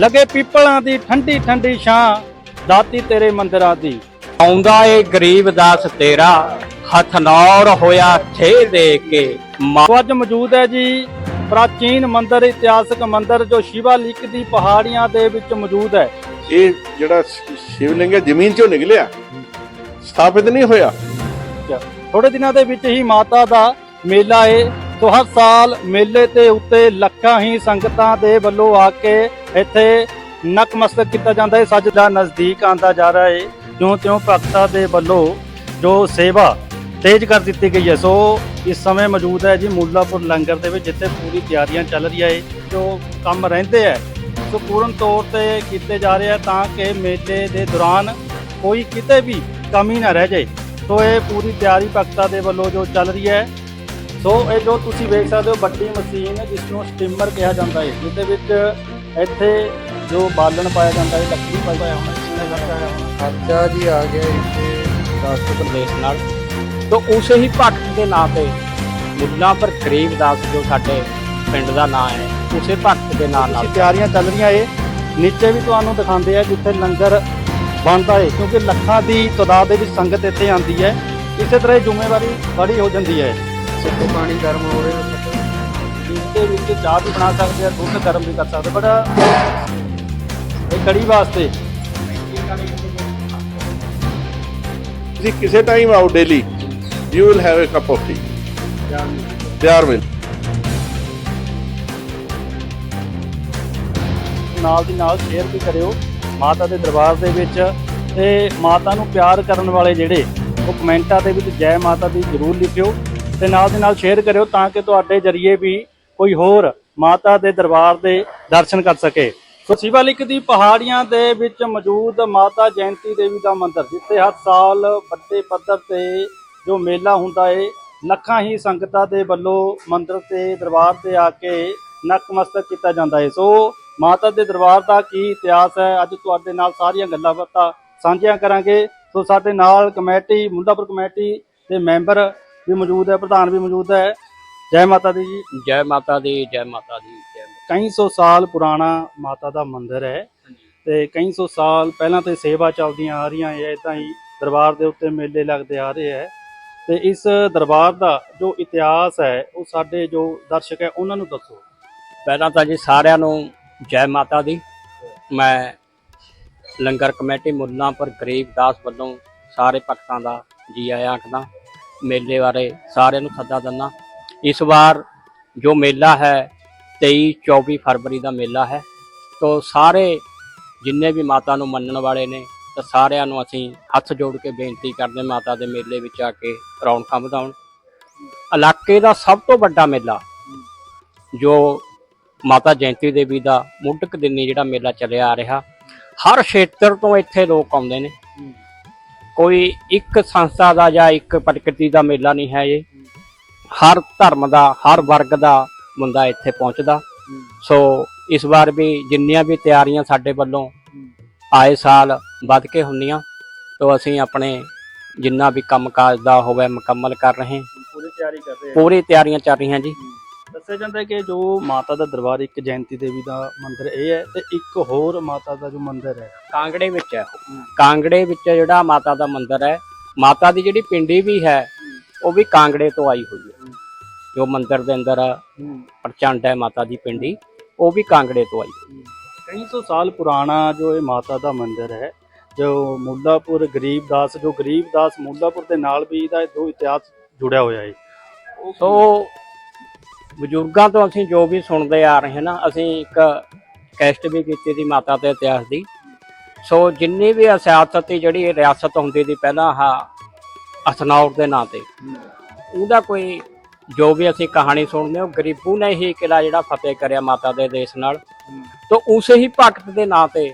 ਲਗੇ ਪੀਪਲਾਂ ਦੀ ਠੰਡੀ ਠੰਡੀ ਛਾਂ ਦਾਤੀ ਤੇਰੇ ਮੰਦਿਰਾਂ ਦੀ। ਆਉਂਦਾ ਏ ਗਰੀਬ ਦਾਸ ਤੇਰਾ ਹਥਨੌਰ ਹੋਇਆ ਥੇ ਦੇ ਕੇ। ਅੱਜ ਮੌਜੂਦ ਹੈ ਜੀ ਪ੍ਰਾਚੀਨ ਮੰਦਿਰ ਇਤਿਹਾਸਕ ਮੰਦਿਰ ਜੋ ਸ਼ਿਵਾਲਿਕ ਦੀ ਪਹਾੜੀਆਂ ਦੇ ਵਿੱਚ ਮੌਜੂਦ ਹੈ। ਇਹ ਜਿਹੜਾ ਸ਼ਿਵਲਿੰਗ ਹੈ ਜ਼ਮੀਨ ਚੋਂ ਨਿਕਲਿਆ। ਸਥਾਪਿਤ ਨਹੀਂ ਹੋਇਆ। ਥੋੜੇ ਦਿਨਾਂ ਦੇ ਵਿੱਚ ਹੀ ਮਾਤਾ ਦਾ ਮੇਲਾ ਏ। ਸੋ ਹਰ ਸਾਲ ਮੇਲੇ ਤੇ ਉੱਤੇ ਲੱਖਾਂ ਹੀ ਸੰਗਤਾਂ ਦੇ ਵੱਲੋਂ ਆ ਕੇ ਇੱਥੇ ਨਕਮਸਤਕ ਕੀਤਾ ਜਾਂਦਾ ਹੈ। ਸੱਜ ਦਾ ਨਜ਼ਦੀਕ ਆਂਦਾ ਜਾ ਰਿਹਾ ਹੈ। ਜਿਉਂ ਤਿਉਂ ਭਗਤਾਂ ਦੇ ਵੱਲੋਂ ਜੋ ਸੇਵਾ ਤੇਜ਼ ਕਰ ਦਿੱਤੀ ਗਈ ਹੈ, ਸੋ ਇਸ ਸਮੇਂ ਮੌਜੂਦ ਹੈ ਜੀ ਮੂਲਾਪੁਰ ਲੰਗਰ ਦੇ ਵਿੱਚ, ਜਿੱਥੇ ਪੂਰੀ ਤਿਆਰੀਆਂ ਚੱਲ ਰਹੀਆਂ ਹੈ, ਜੋ ਕੰਮ ਰਹਿੰਦੇ ਹੈ। ਸੋ ਪੂਰਨ ਤੌਰ ਤੇ ਕੀਤੇ ਜਾ ਰਹੇ ਆ ਤਾਂ ਕਿ ਮੇਲੇ ਦੇ ਦੌਰਾਨ ਕੋਈ ਕਿਤੇ ਵੀ ਕਮੀ ਨਾ ਰਹਿ ਜਾਏ। ਸੋ ਇਹ ਪੂਰੀ ਤਿਆਰੀ ਭਗਤਾਂ ਦੇ ਵੱਲੋਂ ਜੋ ਚੱਲ ਰਹੀ ਹੈ ਸੋ ਇਹ ਜੋ ਤੁਸੀਂ ਵੇਖ ਸਕਦੇ ਹੋ ਵੱਡੀ ਮਸ਼ੀਨ ਜਿਸ ਨੂੰ ਸਟੀਮਰ ਕਿਹਾ ਜਾਂਦਾ ਹੈ ਜਿਸ ਦੇ ਵਿੱਚ ਇੱਥੇ ਜੋ ਬਾਲਣ ਪਾਇਆ ਜਾਂਦਾ ਹੈ ਲੱਕੜੀ ਪਾਇਆ ਖਰਚਾ ਹੋਣਾ ਖਰਚਾ ਜੀ ਆ ਗਿਆ ਇੱਥੇ। ਦਾਸ ਪ੍ਰਦੇਸ਼ ਨਾਲ। ਤੋਂ ਉਸੇ ਹੀ ਭਗਤ ਦੇ ਨਾਂ ਤੇ ਮੁੱਲਾ ਪਰ ਗਰੀਬ ਦਾਸ ਜੋ ਸਾਡੇ ਪਿੰਡ ਦਾ ਨਾਂ ਹੈ ਉਸੇ ਭਗਤ ਦੇ ਨਾਂ ਨਾਲ। ਤਿਆਰੀਆਂ ਚੱਲ ਰਹੀਆਂ ਏ ਨੀਚੇ ਵੀ ਤੁਹਾਨੂੰ ਦਿਖਾਉਂਦੇ ਆ ਜਿੱਥੇ ਲੰਗਰ ਬਣਦਾ ਏ ਕਿਉਂਕਿ ਲੱਖਾਂ ਦੀ ਤਾਦਾਦ ਦੇ ਵਿੱਚ ਸੰਗਤ ਇੱਥੇ ਆਉਂਦੀ ਹੈ। ਇਸੇ ਤਰ੍ਹਾਂ ਇਹ ਜ਼ਿੰਮੇਵਾਰੀ ਬੜੀ ਹੋ ਜਾਂਦੀ ਹੈ। ਸਿੱਧੂ ਪਾਣੀ ਗਰਮ ਹੋ ਰਿਹਾ ਇਸ ਦੇ ਵਿੱਚ ਚਾਹ ਵੀ ਬਣਾ ਸਕਦੇ ਆ ਦੁੱਧ ਗਰਮ ਵੀ ਕਰ ਸਕਦੇ ਬਟ ਇਹ ਕੜੀ ਵਾਸਤੇ। ਤੁਸੀਂ ਕਿਸੇ ਟਾਈਮ ਆਓ daily you will have a cup of tea ਤਿਆਰ ਮਿਲ। ਨਾਲ ਦੀ ਨਾਲ ਸ਼ੇਅਰ ਵੀ ਕਰਿਓ ਮਾਤਾ ਦੇ ਦਰਬਾਰ ਦੇ ਵਿੱਚ। ਤੇ ਮਾਤਾ ਨੂੰ ਪਿਆਰ ਕਰਨ ਵਾਲੇ ਜਿਹੜੇ ਉਹ ਕਮੈਂਟਾਂ ਦੇ ਵਿੱਚ ਜੈ ਮਾਤਾ ਦੀ ਜ਼ਰੂਰ ਲਿਖਿਓ। ਤੇ ਨਾਲ ਦੇ ਨਾਲ ਸ਼ੇਅਰ ਕਰਿਓ ਤਾਂ ਕਿ ਤੁਹਾਡੇ ਜਰੀਏ ਵੀ ਕੋਈ ਹੋਰ ਮਾਤਾ ਦੇ ਦਰਬਾਰ ਦੇ ਦਰਸ਼ਨ ਕਰ ਸਕੇ। ਸੋ ਸ਼ਿਵਾਲਿਕ ਦੀ ਪਹਾੜੀਆਂ ਦੇ ਵਿੱਚ ਮੌਜੂਦ ਮਾਤਾ ਜੈੰਤੀ ਦੇਵੀ ਦਾ ਮੰਦਿਰ, ਜਿੱਥੇ ਹਰ ਸਾਲ ਵੱਡੇ ਪੱਧਰ ਤੇ ਜੋ ਮੇਲਾ ਹੁੰਦਾ ਏ, ਲੱਖਾਂ ਹੀ ਸੰਗਤਾਂ ਦੇ ਵੱਲੋਂ ਮੰਦਿਰ ਤੇ ਦਰਬਾਰ ਤੇ ਆ ਕੇ ਨਤਮਸਤਕ ਕੀਤਾ ਜਾਂਦਾ ਹੈ ਸੋ ਮਾਤਾ ਦੇ ਦਰਬਾਰ ਦਾ ਕੀ ਇਤਿਹਾਸ ਹੈ? ਅੱਜ ਤੁਹਾਡੇ ਨਾਲ ਸਾਰੀਆਂ ਗੱਲਾਂ ਬਾਤਾਂ ਸਾਂਝੀਆਂ ਕਰਾਂਗੇ। ਸੋ ਸਾਡੇ ਨਾਲ ਕਮੇਟੀ ਮੁੰਡਾਪੁਰ ਕਮੇਟੀ ਦੇ ਮੈਂਬਰ ਵੀ ਮੌਜੂਦ ਹੈ ਪ੍ਰਧਾਨ ਵੀ ਮੌਜੂਦ ਹੈ। ਜੈ ਮਾਤਾ ਦੀ ਜੀ। ਜੈ ਮਾਤਾ ਦੀ ਜੈ ਮਾਤਾ ਦੀ ਜੈ ਮਾਤਾ ਕਈ ਸੌ ਸਾਲ ਪੁਰਾਣਾ ਮਾਤਾ ਦਾ ਮੰਦਿਰ ਹੈ ਤੇ ਕਈ ਸੌ ਸਾਲ ਪਹਿਲਾਂ ਤੋਂ ਸੇਵਾ ਚੱਲਦੀਆਂ ਆ ਰਹੀਆਂ ਹੈ ਇਦਾਂ ਹੀ ਦਰਬਾਰ ਦੇ ਉੱਤੇ ਮੇਲੇ ਲੱਗਦੇ ਆ ਰਹੇ ਹੈ। ਤੇ ਇਸ ਦਰਬਾਰ ਦਾ ਜੋ ਇਤਿਹਾਸ ਹੈ ਉਹ ਸਾਡੇ ਜੋ ਦਰਸ਼ਕ ਹੈ ਉਹਨਾਂ ਨੂੰ ਦੱਸੋ। ਪਹਿਲਾਂ ਤਾਂ ਜੀ ਸਾਰਿਆਂ ਨੂੰ ਜੈ ਮਾਤਾ ਦੀ। ਮੈਂ ਲੰਗਰ ਕਮੇਟੀ ਮੁੱਲਾਂਪੁਰ ਗਰੀਬ ਦਾਸ ਵੱਲੋਂ ਸਾਰੇ ਭਗਤਾਂ ਦਾ ਜੀ ਆਇਆਂ ਆਖਦਾ। ਮੇਲੇ ਬਾਰੇ ਸਾਰਿਆਂ ਨੂੰ ਸੱਦਾ ਦਿੰਦਾ। ਇਸ ਵਾਰ ਜੋ ਮੇਲਾ ਹੈ 23 24 ਫਰਵਰੀ ਦਾ ਮੇਲਾ ਹੈ। ਤੋਂ ਸਾਰੇ ਜਿੰਨੇ ਵੀ ਮਾਤਾ ਨੂੰ ਮੰਨਣ ਵਾਲੇ ਨੇ, ਤਾਂ ਸਾਰਿਆਂ ਨੂੰ ਅਸੀਂ ਹੱਥ ਜੋੜ ਕੇ ਬੇਨਤੀ ਕਰਦੇ ਮਾਤਾ ਦੇ ਮੇਲੇ ਵਿੱਚ ਆ ਕੇ ਰੌਣਕਾਂ ਵਧਾਉਣ। ਇਲਾਕੇ ਦਾ ਸਭ ਤੋਂ ਵੱਡਾ ਮੇਲਾ, ਜੋ ਮਾਤਾ ਜੈਂਤੀ ਦੇਵੀ ਦਾ ਮੁੱਢਕ ਦਿਨੀ ਜਿਹੜਾ ਮੇਲਾ ਚੱਲਿਆ ਆ ਰਿਹਾ, ਹਰ ਖੇਤਰ ਤੋਂ ਇੱਥੇ ਲੋਕ ਆਉਂਦੇ ਨੇ। ਕੋਈ ਇੱਕ ਸੰਸਥਾ ਦਾ ਜਾਂ ਇੱਕ ਪ੍ਰਕਿਰਤੀ ਦਾ ਮੇਲਾ ਨਹੀਂ ਹੈ ਇਹ। ਹਰ ਧਰਮ ਦਾ ਹਰ ਵਰਗ ਦਾ ਬੰਦਾ ਇੱਥੇ ਪਹੁੰਚਦਾ। ਸੋ ਇਸ ਵਾਰ ਵੀ ਜਿੰਨੀਆਂ ਵੀ ਤਿਆਰੀਆਂ ਸਾਡੇ ਵੱਲੋਂ ਆਏ ਸਾਲ ਵੱਧ ਕੇ ਹੁੰਦੀਆਂ ਤੋਂ ਅਸੀਂ ਆਪਣੇ ਜਿੰਨਾ ਵੀ ਕੰਮਕਾਜ ਦਾ ਹੋਵੇ ਮੁਕੰਮਲ ਕਰ ਰਹੇ ਪੂਰੀ ਤਿਆਰੀ ਕਰ ਰਹੇ ਪੂਰੀ ਤਿਆਰੀਆਂ ਚੱਲ ਰਹੀਆਂ ਜੀ। ਦੱਸਿਆ ਜਾਂਦਾ ਹੈ ਕਿ ਜੋ ਮਾਤਾ ਦਾ ਦਰਬਾਰ ਇੱਕ ਜੈੰਤੀ ਦੇਵੀ ਦਾ ਮੰਦਿਰ ਇਹ ਹੈ ਤੇ ਇੱਕ ਹੋਰ ਮਾਤਾ ਦਾ ਜੋ ਮੰਦਿਰ ਹੈ ਕਾਂਗੜੇ ਵਿੱਚ ਹੈ। ਕਾਂਗੜੇ ਵਿੱਚ ਜਿਹੜਾ ਮਾਤਾ ਦਾ ਮੰਦਿਰ ਹੈ ਮਾਤਾ ਦੀ ਜਿਹੜੀ ਪਿੰਡੀ ਵੀ ਹੈ ਉਹ ਵੀ ਕਾਂਗੜੇ ਤੋਂ ਆਈ ਹੋਈ ਹੈ ਜੋ ਮੰਦਿਰ ਦੇ ਅੰਦਰ ਪ੍ਰਚੰਡ ਹੈ ਮਾਤਾ ਦੀ ਪਿੰਡੀ ਉਹ ਵੀ ਕਾਂਗੜੇ ਤੋਂ ਆਈ ਹੋਈ ਹੈ। ਕਈ ਸੌ ਸਾਲ ਪੁਰਾਣਾ ਜੋ ਇਹ ਮਾਤਾ ਦਾ ਮੰਦਿਰ ਹੈ ਜੋ ਮੁੱਲਾਪੁਰ ਗਰੀਬਦਾਸ ਜੋ ਗਰੀਬਦਾਸ ਮੁੱਲਾਪੁਰ ਦੇ ਨਾਲ ਵੀ ਇਹਦਾ ਦੋ ਇਤਿਹਾਸ ਜੁੜਿਆ ਹੋਇਆ ਹੈ ਸੋ ਬਜ਼ੁਰਗਾਂ ਤੋਂ ਅਸੀਂ ਜੋ ਵੀ ਸੁਣਦੇ ਆ ਰਹੇ ਹਾਂ ਨਾ, ਅਸੀਂ ਇੱਕ ਕੈਸਟ ਵੀ ਕੀਤੀ ਦੀ ਮਾਤਾ ਦੇ ਇਤਿਹਾਸ ਦੀ। ਸੋ ਜਿੰਨੀ ਵੀ ਸਿਆਸਤ ਦੀ ਜਿਹੜੀ ਰਿਆਸਤ ਹੁੰਦੀ ਦੀ ਪਹਿਲਾਂ ਆਹ ਅਸਨੌਰ ਦੇ ਨਾਂ ਤੇ, ਉਹਦਾ ਕੋਈ ਜੋ ਵੀ ਅਸੀਂ ਕਹਾਣੀ ਸੁਣਦੇ ਹਾਂ ਗਰੀਬੂ ਨੇ ਹੀ ਕਿਲਾ ਜਿਹੜਾ ਫਤਿਹ ਕਰਿਆ ਮਾਤਾ ਦੇ ਦੇਸ਼ ਨਾਲ। ਤਾਂ ਉਸੇ ਹੀ ਭਗਤ ਦੇ ਨਾਂ ਤੇ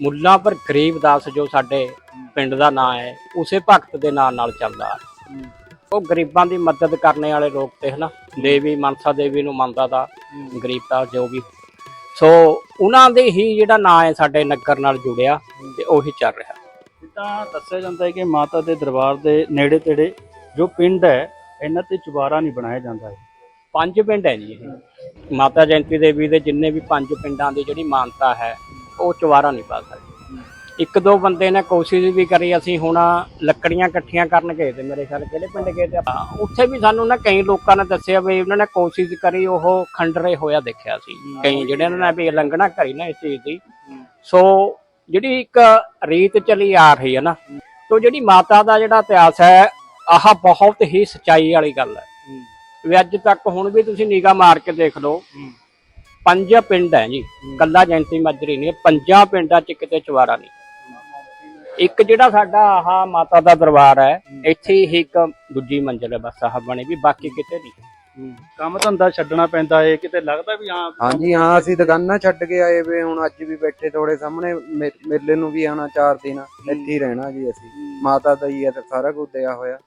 ਮੁੱਲਾਂ ਪਰ ਗਰੀਬ ਦਾਸ ਜੋ ਸਾਡੇ ਪਿੰਡ ਦਾ ਨਾਂ ਹੈ, ਉਸੇ ਭਗਤ ਦੇ ਨਾਂ ਨਾਲ ਚੱਲਦਾ ਉਹ ਗਰੀਬਾਂ ਦੀ ਮਦਦ ਕਰਨ ਵਾਲੇ ਲੋਕ ਤੇ ਹਨਾ ਦੇਵੀ ਮਨਸਾ ਦੇਵੀ ਨੂੰ ਮੰਨਦਾ ਦਾ ਗਰੀਬਤਾ ਜੋ ਵੀ। ਸੋ ਉਹਨਾਂ ਦੇ ਹੀ ਜਿਹੜਾ ਨਾਂ ਹੈ ਸਾਡੇ ਨਗਰ ਨਾਲ ਜੁੜਿਆ ਤੇ ਉਹੀ ਚੱਲ ਰਿਹਾ। ਜਿੱਦਾਂ ਦੱਸਿਆ ਜਾਂਦਾ ਹੈ ਕਿ ਮਾਤਾ ਦੇ ਦਰਬਾਰ ਦੇ ਨੇੜੇ ਤੇੜੇ ਜੋ ਪਿੰਡ ਹੈ ਇਹਨਾਂ ਤੇ ਚੁਬਾਰਾ ਨਹੀਂ ਬਣਾਇਆ ਜਾਂਦਾ ਹੈ। ਪੰਜ ਪਿੰਡ ਹੈ ਜੀ ਇਹ। ਮਾਤਾ ਜੈਂਤੀ ਦੇਵੀ ਦੇ ਜਿੰਨੇ ਵੀ ਪੰਜ ਪਿੰਡਾਂ ਦੀ ਜਿਹੜੀ ਮਾਨਤਾ ਹੈ ਉਹ ਚਵਾਰਾ ਨਹੀਂ ਪਾ ਸਕਦੇ। ਇੱਕ ਦੋ ਬੰਦੇ ਨੇ ਕੋਸ਼ਿਸ਼ ਵੀ ਕਰੀ ਅਸੀਂ ਹੁਣ ਲੱਕੜੀਆਂ ਇਕੱਠੀਆਂ ਕਰਨ ਗਏ ਤੇ ਮੇਰੇ ਖਿਆਲ ਕਿਹੜੇ ਪਿੰਡ ਗਏ ਤੇ ਉੱਥੇ ਵੀ ਸਾਨੂੰ ਨਾ ਕਈ ਲੋਕਾਂ ਨੇ ਦੱਸਿਆ ਵੀ ਉਹਨਾਂ ਨੇ ਕੋਸ਼ਿਸ਼ ਕਰੀ ਉਹ ਖੰਡਰੇ ਹੋਇਆ ਦੇਖਿਆ ਸੀ। ਕਈ ਜਿਹੜਿਆਂ ਨੇ ਵੀ ਲੰਘਣਾ ਕਰੀ ਨਾ ਇਸ ਚੀਜ਼ ਦੀ। ਸੋ ਜਿਹੜੀ ਇੱਕ ਰੀਤ ਚਲੀ ਆ ਰਹੀ ਹੈ ਨਾ ਤੋ ਜਿਹੜੀ ਮਾਤਾ ਦਾ ਜਿਹੜਾ ਇਤਿਹਾਸ ਹੈ ਆਹ ਬਹੁਤ ਹੀ ਸਚਾਈ ਵਾਲੀ ਗੱਲ ਹੈ। ਵੀ ਅੱਜ ਤੱਕ ਹੁਣ ਵੀ ਤੁਸੀਂ ਨਿਗਾਹ ਮਾਰ ਕੇ ਦੇਖ ਲਓ। ਪੰਜ ਪਿੰਡ ਹੈ ਜੀ ਕੱਲਾ ਜੈਂਤੀ ਮਾਜਰੀ ਨਹੀਂ ਪੰਜਾਂ ਪਿੰਡਾਂ 'ਚ ਕਿਤੇ ਚਵਾਰਾ ਨਹੀਂ। ਇੱਕ ਜਿਹੜਾ ਸਾਡਾ ਆਹ ਮਾਤਾ ਦਾ ਦਰਬਾਰ ਹੈ ਇੱਥੇ ਹੀ ਇੱਕ ਦੂਜੀ ਮੰਜ਼ਿਲ ਹੈ ਬਸ ਆਹ ਬਣੀ ਵੀ ਬਾਕੀ ਕਿਤੇ ਨਹੀਂ। ਕੰਮ ਧੰਦਾ ਛੱਡਣਾ ਪੈਂਦਾ ਏ ਕਿਤੇ ਲੱਗਦਾ ਵੀ ਹਾਂ ਹਾਂਜੀ ਹਾਂ ਅਸੀਂ ਦੁਕਾਨਾਂ ਛੱਡ ਕੇ ਆਏ ਵੇ ਹੁਣ ਅੱਜ ਵੀ ਬੈਠੇ ਥੋੜੇ ਸਾਹਮਣੇ ਮੇ- ਮੇਲੇ ਨੂੰ ਵੀ ਆਉਣਾ ਚਾਰ ਦਿਨ ਇੱਥੇ ਹੀ ਰਹਿਣਾ ਜੀ ਅਸੀਂ। ਮਾਤਾ ਦਾ ਹੀ ਹੈ ਤੇ ਸਾਰਾ ਕੁਝ ਦਿਆ ਹੋਇਆ।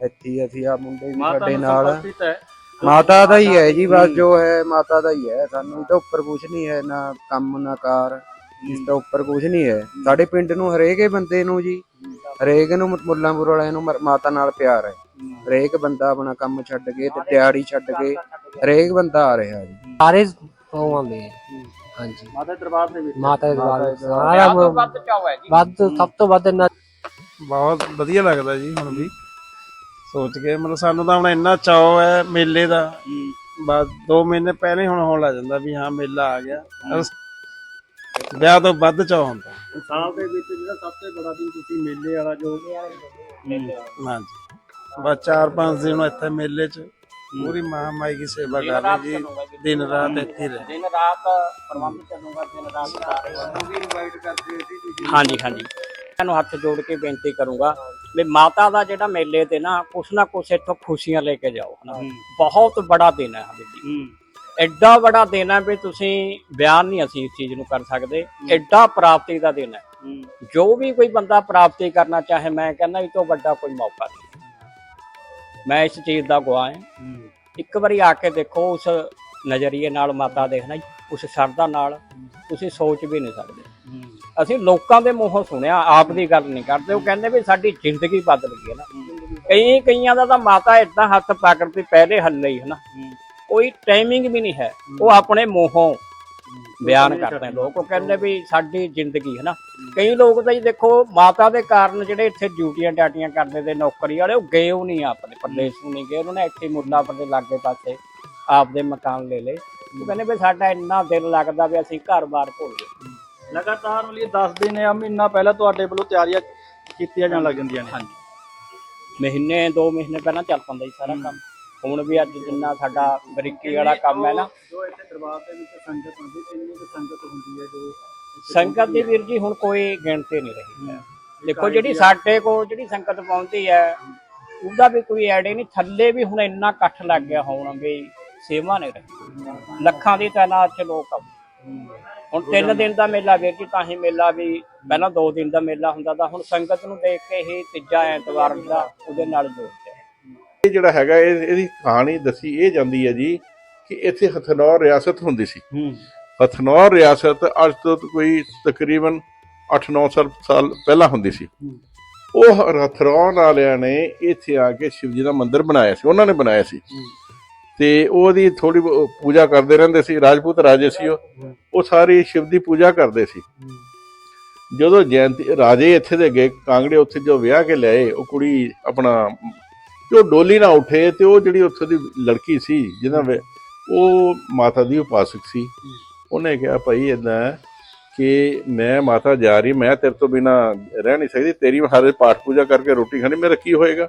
ਇੱਥੇ ਹੀ ਅਸੀਂ ਆ ਮੁੰਡੇ ਵੀ ਮਾਤਾ ਸਾਡੇ ਨੂੰ ਨਾਲ। ਸਮਰਪਿਤ ਹੈ। ਮਾਤਾ ਦਾ ਹੀ ਹੈ ਜੀ ਬਸ ਜੋ ਹੈ ਮਾਤਾ ਦਾ ਹੀ ਹੈ ਸਾਨੂੰ ਇਹਦੇ ਉੱਪਰ ਕੁਝ ਨਹੀਂ ਹੈ ਨਾ ਕੰਮ ਨਾ ਕਾਰ। ਇਸ ਤੋਂ ਉੱਪਰ ਕੁਝ ਨਹੀਂ ਹੈ। ਸਾਡੇ ਪਿੰਡ ਨੂੰ ਹਰੇਕ ਬੰਦੇ ਨੂੰ ਜੀ ਹਰੇਕ ਨੂੰ ਮੁੱਲਾਂਪੁਰ ਵਾਲਿਆਂ ਨੂੰ ਮਰ- ਮਾਤਾ ਨਾਲ ਪਿਆਰ ਹੈ। ਹਰੇਕ ਬੰਦਾ ਆਪਣਾ ਕੰਮ ਛੱਡ ਕੇ ਤੇ ਦਿਹਾੜੀ ਛੱਡ ਕੇ ਹਰੇਕ ਬੰਦਾ ਆ ਰਿਹਾ ਜੀ। ਸਾਰੇ ਉਹ ਆਉਂਦੇ ਆ। ਹਾਂਜੀ। ਮਾਤਾ ਦੇ ਦਰਬਾਰ ਦੇ ਵਿੱਚ? ਮਾਤਾ ਦੇ ਦਰਬਾਰ ਵਿੱਚ ਸਾਰਾ ਤੋਂ ਵੱਧ ਚਾਅ ਹੈ ਜੀ? ਵੱਧ ਸਭ ਤੋਂ ਵੱਧ ਇਹਨਾਂ ਬਹੁਤ ਵਧੀਆ ਲੱਗਦਾ ਜੀ ਹੁਣ ਵੀ। ਸੋਚ ਕੇ ਮਤਲਬ ਸਾਨੂੰ ਤਾਂ ਹੁਣ ਇੰਨਾ ਚਾਅ ਹੈ ਮੇਲੇ ਦਾ। ਬਸ 2 ਮਹੀਨੇ ਪਹਿਲੇ ਹੀ ਹੁਣ ਹੋਣ ਲੱਗ ਜਾਂਦਾ ਵੀ ਹਾਂ ਮੇਲਾ ਆ ਗਿਆ। ਅਸ- ਵਿਆਹ ਤੋਂ ਵੱਧ ਚਾਅ ਹੁੰਦਾ। ਸਾਲ ਦੇ ਵਿੱਚ ਜਿਹੜਾ ਸਭ ਤੋਂ ਬੜਾ ਦਿਨ ਤੁਸੀਂ ਮੇਲੇ ਵਾਲਾ ਜੋ ਹਾਂਜੀ। ਬਸ 4-5 ਦਿਨ ਇੱਥੇ ਮੇਲੇ 'ਚ। ਪੂਰੀ ਮਹਾਮਾਈ ਦੀ ਸੇਵਾ ਦਿਨ ਕਰ ਰਾਤ ਰਹੀ ਜੀ। ਦਿਨ ਰਾਤ ਇੱਥੇ ਹੀ ਰਹਿ ਦਿਨ ਰਾਤ ਪ੍ਰਬੰਧ ਚੱਲੂਗਾ ਦਿਨ ਰਾਤ ਹਾਂਜੀ ਹਾਂਜੀ। ਤੁਹਾਨੂੰ ਹੱਥ ਜੋੜ ਕੇ ਬੇਨਤੀ ਕਰੂੰਗਾ ਵੀ ਮਾਤਾ ਦਾ ਜਿਹੜਾ ਮੇਲੇ ਤੇ ਨਾ ਕੁਛ ਨਾ ਕੁਛ ਇੱਥੋਂ ਖੁਸ਼ੀਆਂ ਲੈ ਕੇ ਜਾਓ ਹਨਾ। ਬਹੁਤ ਬੜਾ ਦਿਨ ਹੈ ਹਵੇਲੀ ਐਡਾ ਬੜਾ ਦਿਨ ਹੈ ਵੀ ਤੁਸੀਂ ਬਿਆਨ ਨਹੀਂ ਅਸੀਂ ਇਸ ਚੀਜ਼ ਨੂੰ ਕਰ ਸਕਦੇ। ਐਡਾ ਪ੍ਰਾਪਤੀ ਦਾ ਦਿਨ ਹੈ। ਜੋ ਵੀ ਕੋਈ ਬੰਦਾ ਪ੍ਰਾਪਤੀ ਕਰਨਾ ਚਾਹੇ ਮੈਂ ਕਹਿੰਦਾ ਇਹ ਤੋਂ ਵੱਡਾ ਕੋਈ ਮੌਕਾ ਨਹੀਂ। ਮੈਂ ਇਸ ਚੀਜ਼ ਦਾ ਗਵਾਹ ਹਾਂ। ਇੱਕ ਵਾਰੀ ਆ ਕੇ ਦੇਖੋ ਉਸ ਨਜ਼ਰੀਏ ਨਾਲ ਮਾਤਾ ਦੇਖਣਾ ਜੀ, ਉਸ ਸ਼ਰਧਾ ਨਾਲ ਤੁਸੀਂ ਸੋਚ ਵੀ ਨਹੀਂ ਸਕਦੇ। ਅਸੀਂ ਲੋਕਾਂ ਦੇ ਮੂੰਹੋਂ ਸੁਣਿਆ ਆਪ ਦੀ ਗੱਲ ਨਹੀਂ ਕਰਦੇ। ਉਹ ਕਹਿੰਦੇ ਵੀ ਸਾਡੀ ਜ਼ਿੰਦਗੀ ਬਦਲ ਗਈ ਹੈ ਨਾ। ਕਈ ਕਈਆਂ ਦਾ ਤਾਂ ਮਾਤਾ ਇਦਾਂ ਹੱਥ ਪਕੜਦੀ ਪਹਿਲੇ ਹੱਲੇ ਹੀ ਹੈ ਨਾ ਕੋਈ ਟਾਈਮਿੰਗ ਵੀ ਨਹੀਂ ਹੈ। ਉਹ ਆਪਣੇ ਮੂੰਹੋਂ ਬਿਆਨ ਕਰਦੇ ਲੋਕ ਉਹ ਕਹਿੰਦੇ ਵੀ ਸਾਡੀ ਜ਼ਿੰਦਗੀ ਹੈ ਨਾ। ਕਈ ਲੋਕ ਤਾਂ ਜੀ ਦੇਖੋ ਮਾਤਾ ਦੇ ਕਾਰਨ ਜਿਹੜੇ ਇੱਥੇ ਡਿਊਟੀਆਂ ਡਾਟੀਆਂ ਕਰਦੇ ਤੇ ਨੌਕਰੀ ਵਾਲੇ ਉਹ ਗਏ ਉਹ ਨਹੀਂ ਆਪਣੇ ਪ੍ਰਦੇਸ਼ ਨੂੰ ਨਹੀਂ ਗਏ। ਉਹਨਾਂ ਨੇ ਇੱਥੇ ਮੁੱਲਾਪੁਰ ਦੇ ਲਾਗੇ ਪਾਸੇ ਆਪਦੇ ਮਕਾਨ ਲੈ ਲਏ। ਉਹ ਕਹਿੰਦੇ ਵੀ ਸਾਡਾ ਇੰਨਾ ਦਿਲ ਲੱਗਦਾ ਵੀ ਅਸੀਂ ਘਰ-ਬਾਰ ਭੁੱਲ ਗਏ ਲਗਾਤਾਰ ਲਈ 10 ਦਿਨ ਜਾਂ ਮਹੀਨਾ ਪਹਿਲਾਂ ਤੁਹਾਡੇ ਵੱਲੋਂ ਤਿਆਰੀਆਂ ਕੀਤੀਆਂ ਜਾਣ ਲੱਗ ਜਾਂਦੀਆਂ ਨੇ। ਹਾਂਜੀ। ਮਹੀਨੇ 2 ਮਹੀਨੇ ਪਹਿਲਾਂ ਚੱਲ ਪੈਂਦਾ ਜੀ ਸਾਰਾ ਕੰਮ। ਹੁਣ ਵੀ ਅੱਜ ਜਿੰਨਾ ਸਾਡਾ ਬਰੀਕੀ ਵਾਲਾ ਕੰਮ ਹੈ ਨਾ। ਜੋ ਇੱਥੇ ਦਰਬਾਰ ਦੇ ਵਿੱਚ ਸੰਗਤ ਹੁੰਦੀ ਕਿੰਨੀ ਕੁ ਸੰਗਤ ਹੁੰਦੀ ਹੈ ਜੋ ਸੰਗਤ ਦੀ ਵੀਰ ਜੀ ਹੁਣ ਕੋਈ ਗਿਣਤੀ ਨਹੀਂ ਰਹੀ। ਦੇਖੋ ਜਿਹੜੀ ਸਾਡੇ ਕੋਲ ਜਿਹੜੀ ਸੰਗਤ ਪਹੁੰਚਦੀ ਹੈ ਉਹਦਾ ਵੀ ਕੋਈ ਐਡੇ ਨਹੀਂ। ਥੱਲੇ ਵੀ ਹੁਣ ਇੰਨਾ ਇਕੱਠ ਲੱਗ ਗਿਆ ਹੁਣ ਵੀ ਸੇਵਾ ਨਹੀਂ ਰਹੀ। ਲੱਖਾਂ ਦੀ ਤਾਦਾਦ ਚ ਲੋਕ ਆ। ਹੁਣ ਤਿੰਨ ਦਿਨ ਦਾ ਮੇਲਾ ਵੀਰ ਜੀ ਤਾਂ ਹੀ ਮੇਲਾ ਵੀ ਪਹਿਲਾਂ ਦੋ ਦਿਨ ਦਾ ਮੇਲਾ ਹੁੰਦਾ ਤਾਂ ਹੁਣ ਸੰਗਤ ਨੂੰ ਦੇਖ ਕੇ ਹੀ ਤੀਜਾ ਐਤਵਾਰ ਜਿਹੜਾ ਉਹਦੇ ਨਾਲ ਆ ਇਹ ਜਿਹੜਾ ਹੈਗਾ ਇਹ ਇਹਦੀ ਕਹਾਣੀ ਦੱਸੀ ਇਹ ਜਾਂਦੀ ਹੈ ਜੀ ਕਿ ਇੱਥੇ ਹਥਨੌਰ ਰਿਆਸਤ ਹੁੰਦੀ ਸੀ। ਹਥਨੌਰ ਰਿਆਸਤ ਅੱਜ ਤੋਂ ਕੋਈ ਤਕਰੀਬਨ 8-9 ਸਾਲ ਪਹਿਲਾਂ ਹੁੰਦੀ ਸੀ। ਉਹ ਹਥਨੌਰ ਵਾਲਿਆਂ ਨੇ ਇੱਥੇ ਆ ਕੇ ਸ਼ਿਵ ਜੀ ਦਾ ਮੰਦਿਰ ਬਣਾਇਆ ਸੀ ਉਹਨਾਂ ਨੇ ਬਣਾਇਆ ਸੀ। ਤੇ ਉਹਦੀ ਥੋੜੀ ਪੂਜਾ ਕਰਦੇ ਰਹਿੰਦੇ ਸੀ ਰਾਜਪੂਤ ਰਾਜੇ ਸੀ ਉਹ। ਉਹ ਸਾਰੀ ਸ਼ਿਵ ਦੀ ਪੂਜਾ ਕਰਦੇ ਸੀ। ਜਦੋਂ ਜੈਨਤੀ ਰਾਜੇ ਇੱਥੇ ਦੇ ਗਏ ਕਾਂਗੜੇ ਉੱਥੇ ਜੋ ਵਿਆਹ ਕੇ ਲਿਆਏ ਉਹ ਕੁੜੀ ਆਪਣਾ ਤੇ ਉਹ ਡੋਲੀ ਨਾ ਉੱਠੇ ਤੇ ਉਹ ਜਿਹੜੀ ਉੱਥੇ ਦੀ ਲੜਕੀ ਸੀ ਜਿਹਦਾ ਵਿਆਹ- ਉਹ ਮਾਤਾ ਦੀ ਉਪਾਸਕ ਸੀ ਉਹਨੇ ਕਿਹਾ ਭਾਈ ਇਦਾਂ ਕਿ ਮੈਂ ਮਾਤਾ ਜਾ ਰਹੀ ਮੈਂ ਤੇਰੇ ਤੋਂ ਬਿਨਾ ਰਹਿ ਨਹੀਂ ਸਕਦੀ ਤੇਰੀ ਹਾਰੇ ਪਾਠ ਪੂਜਾ ਕਰਕੇ ਰੋਟੀ ਖਾਣੀ ਮੇਰਾ ਕੀ ਹੋਏਗਾ?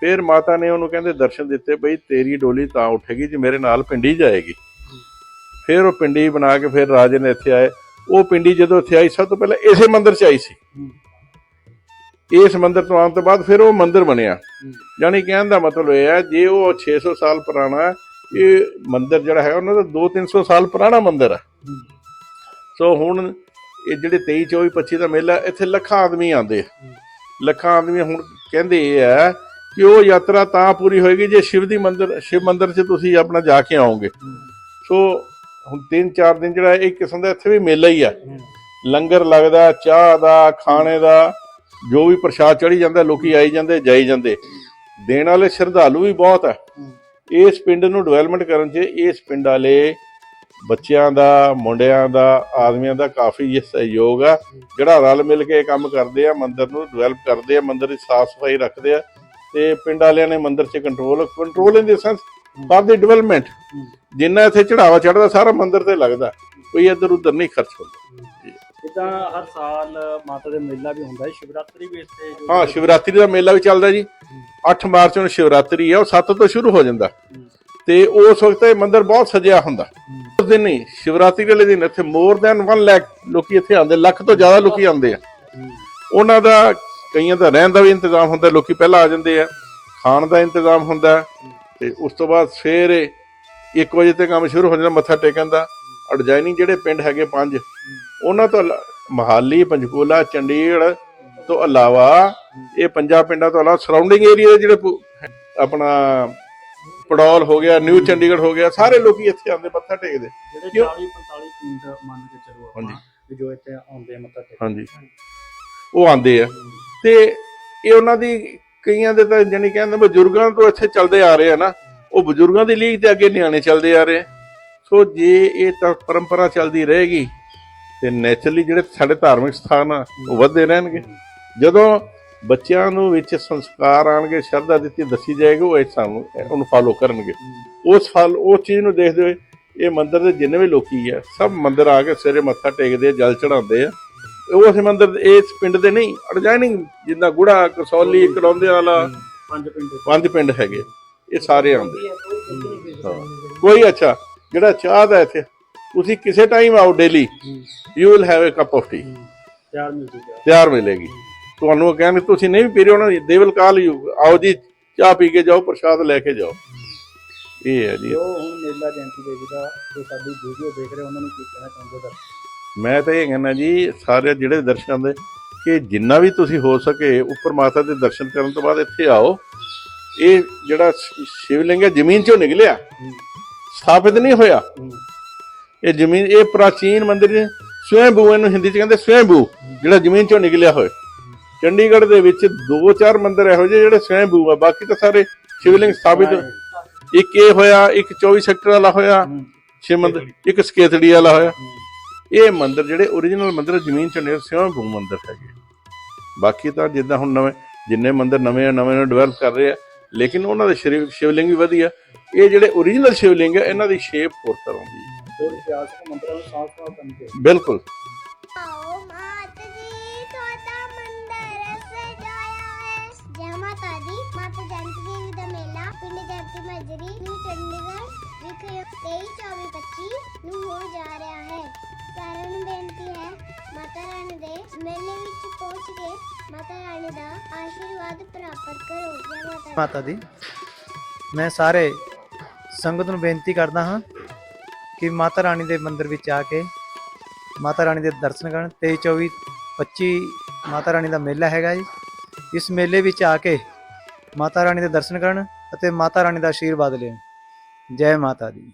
ਫਿਰ ਮਾਤਾ ਨੇ ਉਹਨੂੰ ਕਹਿੰਦੇ ਦਰਸ਼ਨ ਦਿੱਤੇ ਬਈ ਤੇਰੀ ਡੋਲੀ ਤਾਂ ਉੱਠੇਗੀ ਜੇ ਮੇਰੇ ਨਾਲ ਪਿੰਡੀ ਜਾਏਗੀ। ਫਿਰ ਉਹ ਪਿੰਡੀ ਬਣਾ ਕੇ ਫਿਰ ਰਾਜੇ ਨੇ ਇੱਥੇ ਆਏ। ਉਹ ਪਿੰਡੀ ਜਦੋਂ ਇੱਥੇ ਆਈ ਸਭ ਤੋਂ ਪਹਿਲਾਂ ਇਸੇ ਮੰਦਿਰ 'ਚ ਆਈ ਸੀ। ਇਸ ਮੰਦਿਰ ਤੋਂ ਆਉਣ ਤੋਂ ਬਾਅਦ ਫਿਰ ਉਹ ਮੰਦਿਰ ਬਣਿਆ। ਯਾਨੀ ਕਹਿਣ ਦਾ ਮਤਲਬ ਇਹ ਹੈ ਜੇ ਉਹ 600 ਸਾਲ ਪੁਰਾਣਾ ਹੈ, ਇਹ ਮੰਦਿਰ ਜਿਹੜਾ ਹੈ ਉਹਨਾਂ ਦਾ 2-300 ਸਾਲ ਪੁਰਾਣਾ ਮੰਦਿਰ ਹੈ। ਸੋ ਹੁਣ ਇਹ ਜਿਹੜੇ 23 24 25 ਦਾ ਮੇਲਾ ਇੱਥੇ ਲੱਖਾਂ ਆਦਮੀ ਆਉਂਦੇ ਲੱਖਾਂ ਆਦਮੀ ਹੁਣ ਕਹਿੰਦੇ ਇਹ ਹੈ ਕਿ ਉਹ ਯਾਤਰਾ ਤਾਂ ਪੂਰੀ ਹੋਏਗੀ ਜੇ ਸ਼ਿਵ ਦੀ ਮੰਦਿਰ ਸ਼ਿਵ ਮੰਦਿਰ 'ਚ ਤੁਸੀਂ ਆਪਣਾ ਜਾ ਕੇ ਆਓਗੇ। ਸੋ ਹੁਣ 3-4 ਦਿਨ ਜਿਹੜਾ ਇੱਕ ਕਿਸਮ ਦਾ ਇੱਥੇ ਵੀ ਮੇਲਾ ਹੀ ਆ। ਲੰਗਰ ਲੱਗਦਾ ਚਾਹ ਦਾ ਖਾਣੇ ਦਾ ਜੋ ਵੀ ਪ੍ਰਸ਼ਾਦ ਚੜੀ ਜਾਂਦਾ, ਲੋਕੀ ਆਈ ਜਾਂਦੇ, ਜਾਈ ਜਾਂਦੇ। ਦੇਣ ਵਾਲੇ ਸ਼ਰਧਾਲੂ ਵੀ ਬਹੁਤ ਹੈ ਇਸ ਪਿੰਡ ਨੂੰ ਡਿਵੈਲਪਮੈਂਟ ਕਰਨ 'ਚ ਇਸ ਪਿੰਡ ਵਾਲੇ ਬੱਚਿਆਂ ਦਾ, ਮੁੰਡਿਆਂ ਦਾ, ਆਦਮੀਆਂ ਦਾ ਕਾਫੀ ਇਹ ਸਹਿਯੋਗ ਆ। ਜਿਹੜਾ ਰਲ ਮਿਲ ਕੇ ਕੰਮ ਕਰਦੇ ਆ, ਮੰਦਿਰ ਨੂੰ ਡਿਵੈਲਪ ਕਰਦੇ ਆ, ਮੰਦਿਰ ਦੀ ਸਾਫ਼ ਸਫ਼ਾਈ ਰੱਖਦੇ ਆ ਤੇ ਪਿੰਡ ਵਾਲਿਆਂ ਨੇ ਮੰਦਿਰ 'ਚ control control in the sense ਬਾਅਦ ਦੀ ਡਿਵੈਲਪਮੈਂਟ ਜਿੰਨਾ ਇੱਥੇ ਚੜਾਵਾ ਚੜਦਾ ਸਾਰਾ ਮੰਦਿਰ ਤੇ ਲੱਗਦਾ। ਕੋਈ ਇੱਧਰ ਉੱਧਰ ਨਹੀਂ ਖਰਚ ਹੁੰਦਾ। ਜਿੱਦਾਂ ਹਰ ਸਾਲ ਮਾਤਾ ਦੇ ਮੇਲਾ ਵੀ ਹੁੰਦਾ ਹੈ ਸ਼ਿਵਰਾਤਰੀ ਵੀ ਇੱਥੇ ਜੋ- ਹਾਂ ਸ਼ਿਵਰਾਤਰੀ ਦਾ ਮੇਲਾ ਵੀ ਚੱਲਦਾ ਜੀ। 8 ਮਾਰਚ ਨੂੰ ਸ਼ਿਵਰਾਤਰੀ ਹੈ ਉਹ 7 ਤੋਂ ਸ਼ੁਰੂ ਹੋ ਜਾਂਦਾ। ਤੇ ਉਸ ਵਕਤ ਇਹ ਮੰਦਿਰ ਬਹੁਤ ਸਜਿਆ ਹੁੰਦਾ। ਉਸ ਦਿਨ ਨਹੀਂ ਸ਼ਿਵਰਾਤਰੀ ਵਾਲੇ ਦਿਨ ਇੱਥੇ ਮੋਰ ਦੈਨ 1 ਲੱਖ ਲੋਕੀ ਇੱਥੇ ਆਉਂਦੇ ਲੱਖ ਤੋਂ ਜ਼ਿਆਦਾ ਲੋਕੀ ਆਉਂਦੇ ਆ। ਉਹਨਾਂ ਦਾ ਕਈਆਂ ਦਾ ਰਹਿਣ ਦਾ ਵੀ ਇੰਤਜ਼ਾਮ ਹੁੰਦਾ ਲੋਕੀ ਪਹਿਲਾਂ ਆ ਜਾਂਦੇ ਆ ਖਾਣ ਦਾ ਇੰਤਜ਼ਾਮ ਹੁੰਦਾ। ਤੇ ਉਸ ਤੋਂ ਬਾਅਦ ਸਵੇਰ 1 ਵਜੇ ਤੇ ਕੰਮ ਸ਼ੁਰੂ ਹੋ ਜਾਂਦਾ ਮੱਥਾ ਟੇਕਣ ਦਾ। ਅਡਜਾਈਨਿੰਗ ਜਿਹੜੇ ਪਿੰਡ ਹੈਗੇ ਪੰਜ ਉਹਨਾਂ ਤੋਂ ਮਹਾਲੀ ਪੰਜਕੂਲਾ ਚੰਡੀਗੜ੍ਹ ਤੋਂ ਇਲਾਵਾ ਇਹ ਪੰਜਾਬ ਪਿੰਡਾਂ ਤੋਂ ਇਲਾਵਾ ਸਰਾਊਂਡਿੰਗ ਏਰੀਆ ਦੇ ਜਿਹੜੇ ਆਪਣਾ ਪੜੌਲ ਹੋ ਗਿਆ ਨਿਊ ਚੰਡੀਗੜ੍ਹ ਹੋ ਗਿਆ ਸਾਰੇ ਲੋਕੀ ਇੱਥੇ ਆਉਂਦੇ ਮੱਥਾ ਟੇਕਦੇ ਜਿਹੜੇ ਕਿਉਂ? 40 45 ਪਿੰਡ ਮੰਨ ਕੇ ਚੱਲੋ ਆਪਾਂ ਹਾਂਜੀ। ਵੀ ਜੋ ਇੱਥੇ ਆਉਂਦੇ ਆ ਮੱਥਾ ਟੇਕਣ ਹਾਂਜੀ ਉਹ ਆਉਂਦੇ ਆ ਤੇ ਇਹ ਉਹਨਾਂ ਦੀ ਕਈਆਂ ਦੇ ਤਾਂ ਜਾਨੀ ਕਹਿੰਦੇ ਬਜ਼ੁਰਗਾਂ ਤੋਂ ਇੱਥੇ ਚੱਲਦੇ ਆ ਰਹੇ ਆ ਨਾ ਉਹ ਬਜ਼ੁਰਗਾਂ ਦੀ ਲੀਗ ਤੇ ਅੱਗੇ ਨਿਆਣੇ ਚੱਲਦੇ ਆ ਰਹੇ ਆ। ਸੋ ਜੇ ਇਹ ਤਾਂ ਪਰੰਪਰਾ ਚੱਲਦੀ ਰਹੇਗੀ ਤੇ ਨੇਚਰਲੀ ਜਿਹੜੇ ਸਾਡੇ ਧਾਰਮਿਕ ਸਥਾਨ ਆ ਉਹ ਵੱਧਦੇ ਰਹਿਣਗੇ। ਜਦੋਂ ਬੱਚਿਆਂ ਨੂੰ ਵਿੱਚ ਸੰਸਕਾਰ ਆਣਗੇ ਸ਼ਰਧਾ ਦਿੱਤੀ ਦੱਸੀ ਜਾਏਗੀ ਉਹ ਸਾਨੂੰ ਉਹਨੂੰ ਫਾਲੋ ਕਰਨਗੇ। ਉਸ ਫਲ ਉਸ ਚੀਜ਼ ਨੂੰ ਦੇਖਦੇ ਹੋਏ ਇਹ ਮੰਦਿਰ ਦੇ ਜਿੰਨੇ ਵੀ ਲੋਕੀ ਆ ਸਭ ਮੰਦਿਰ ਆ ਕੇ ਸਵੇਰੇ ਮੱਥਾ ਟੇਕਦੇ ਆ ਜਲ ਚੜਾਉਂਦੇ ਆ। ਉਹ ਅਸੀਂ ਮੰਦਿਰ ਦੇ- ਇਸ ਪਿੰਡ ਦੇ ਨਹੀਂ ਅਡਜਾਈਨਿੰਗ ਜਿੰਨਾ ਗੁੜਾ ਕਸੌਲੀ ਕਰੌਂਦੇ ਵਾਲਾ ਪੰਜ ਪਿੰਡ। ਪੰਜ ਪਿੰਡ ਹੈਗੇ। ਇਹ ਸਾਰੇ ਆਉਂਦੇ ਹਾਂ। ਕੋਈ ਅੱਛਾ ਜਿਹੜਾ ਚਾਹ ਦਾ ਇੱਥੇ ਤੁਸੀਂ ਕਿਸੇ ਟਾਈਮ ਆਓ daily you will have a cup of tea ਤਿਆਰ ਮਿਲੇਗੀ। ਤੁਹਾਨੂੰ ਉਹ ਕਹਿੰਦੇ ਤੁਸੀਂ ਨਹੀਂ ਵੀ ਪੀ ਰਹੇ ਉਹਨਾਂ ਦੇ ਵਿਲ ਕਾਲ ਯੂ ਆਓ ਜੀ ਚਾਹ ਪੀ ਕੇ ਜਾਓ ਪ੍ਰਸ਼ਾਦ ਲੈ ਕੇ ਜਾਓ। ਇਹ ਹੈ ਜੀ। ਜੋ ਹੁਣ ਮੇਲਾ ਜਯੰਤੀ ਦੇਵੀ ਦਾ ਜੋ ਸਾਡੀ ਵੀਡੀਓ ਦੇਖ ਰਹੇ ਉਹਨਾਂ ਨੂੰ ਕੀ ਕਹਿਣਾ ਚਾਹੁੰਦੇ ਹੋ? ਮੈਂ ਤਾਂ ਇਹ ਕਹਿੰਦਾ ਜੀ ਸਾਰੇ ਜਿਹੜੇ ਦਰਸ਼ਕਾਂ ਦੇ ਕਿ ਜਿੰਨਾ ਵੀ ਤੁਸੀਂ ਹੋ ਸਕੇ ਉੱਪਰ ਮਾਤਾ ਦੇ ਦਰਸ਼ਨ ਕਰਨ ਤੋਂ ਬਾਅਦ ਇੱਥੇ ਆਓ। ਇਹ ਜਿਹੜਾ ਸ਼ਿਵਲਿੰਗ ਹੈ ਜ਼ਮੀਨ ਚੋਂ ਨਿਕਲਿਆ। ਸਥਾਪਿਤ ਨਹੀਂ ਹੋਇਆ। ਇਹ ਜ਼ਮੀਨ ਇਹ ਪ੍ਰਾਚੀਨ ਮੰਦਿਰ ਸਵੈਂਭੂ ਇਹਨੂੰ ਹਿੰਦੀ ਚ ਕਹਿੰਦੇ ਸਵੈਂਭੂ ਜਿਹੜਾ ਜ਼ਮੀਨ ਚੋਂ ਨਿਕਲਿਆ ਹੋਇਆ। ਚੰਡੀਗੜ੍ਹ ਦੇ ਵਿੱਚ ਦੋ ਚਾਰ ਮੰਦਿਰ ਇਹੋ ਜਿਹੇ ਜਿਹੜੇ ਸਵੈਂਭੂ ਆ ਬਾਕੀ ਤਾਂ ਸਾਰੇ ਸ਼ਿਵਲਿੰਗ ਸਥਾਪਿਤ। ਇੱਕ ਇਹ ਹੋਇਆ ਇੱਕ 24 ਸੈਕਟਰ ਵਾਲਾ ਹੋਇਆ ਸ਼ਿਵ ਮੰਦਿਰ ਇੱਕ ਸਕੇਤੜੀ ਵਾਲਾ ਹੋਇਆ। ਇਹ ਮੰਦਿਰ ਜਿਹੜੇ origignal ਮੰਦਿਰ ਜ਼ਮੀਨ ਚ ਨੇ ਸਵੈਂਭੂ ਮੰਦਿਰ ਹੈਗੇ। ਬਾਕੀ ਤਾਂ ਜਿੱਦਾਂ ਹੁਣ ਨਵੇਂ ਜਿੰਨੇ ਮੰਦਿਰ ਨਵੇਂ ਨਵੇਂ ਨੂੰ ਡਿਵੈਲਪ ਕਰ ਰਹੇ ਆ ਲੇਕਿਨ ਉਹਨਾਂ ਦੇ ਸ਼ਿਵ- ਸ਼ਿਵਲਿੰਗ ਵੀ ਵਧੀਆ। ਇਹ ਜਿਹੜੇ origignal ਸ਼ਿਵਲਿੰਗ ਹੈ ਇਹਨਾਂ ਦੀ ਸ਼ੇਪ ਹੋਰ ਤਰ੍ਹਾਂ ਦੀ ਹੈ ਜੋ ਇਤਿਹਾਸਕ ਮੰਦਰਾਂ ਨੂੰ ਸਾਫ਼ ਸਾਫ਼ ਕਰਕੇ ਬਿਲਕੁਲ। ਆਓ ਮਾਤਾ ਜੀ ਤੁਹਾਡਾ ਮੰਦਰ ਸਜਾਇਆ ਹੈ। ਜੈ ਮਾਤਾ ਦੀ। ਮਾਤਾ ਦੇਵੀ ਦਾ ਮੇਲਾ ਪਿੰਡ ਜੰਤੀ ਮਜਰੀ ਨੂੰ ਚੰਡੀਗੜ੍ਹ ਵਿਖੇ 23 24 25 ਨੂੰ ਹੋ ਜਾ ਰਿਹਾ ਹੈ। ਸਾਰਿਆਂ ਨੂੰ ਬੇਨਤੀ ਹੈ ਮਾਤਾ ਰਾਣੀ ਦੇ ਮੇਲੇ ਵਿੱਚ ਪਹੁੰਚ ਕੇ ਮਾਤਾ ਰਾਣੀ ਦਾ ਆਸ਼ੀਰਵਾਦ ਪ੍ਰਾਪਤ ਕਰੋ। ਜੈ ਮਾਤਾ ਦੀ। ਮਾਤਾ ਦੀ। ਮੈਂ ਸਾਰੇ ਸੰਗਤ ਨੂੰ ਬੇਨਤੀ ਕਰਦਾ ਹਾਂ ਕਿ ਮਾਤਾ ਰਾਣੀ ਦੇ ਮੰਦਿਰ ਵਿੱਚ ਆ ਕੇ ਮਾਤਾ ਰਾਣੀ ਦੇ ਦਰਸ਼ਨ ਕਰਨ। 23 24 25 ਮਾਤਾ ਰਾਣੀ ਦਾ ਮੇਲਾ ਹੈਗਾ ਜੀ। ਇਸ ਮੇਲੇ ਵਿੱਚ ਆ ਕੇ ਮਾਤਾ ਰਾਣੀ ਦੇ ਦਰਸ਼ਨ ਕਰਨ ਅਤੇ ਮਾਤਾ ਰਾਣੀ ਦਾ ਆਸ਼ੀਰਵਾਦ ਲੈਣ। ਜੈ ਮਾਤਾ ਦੀ।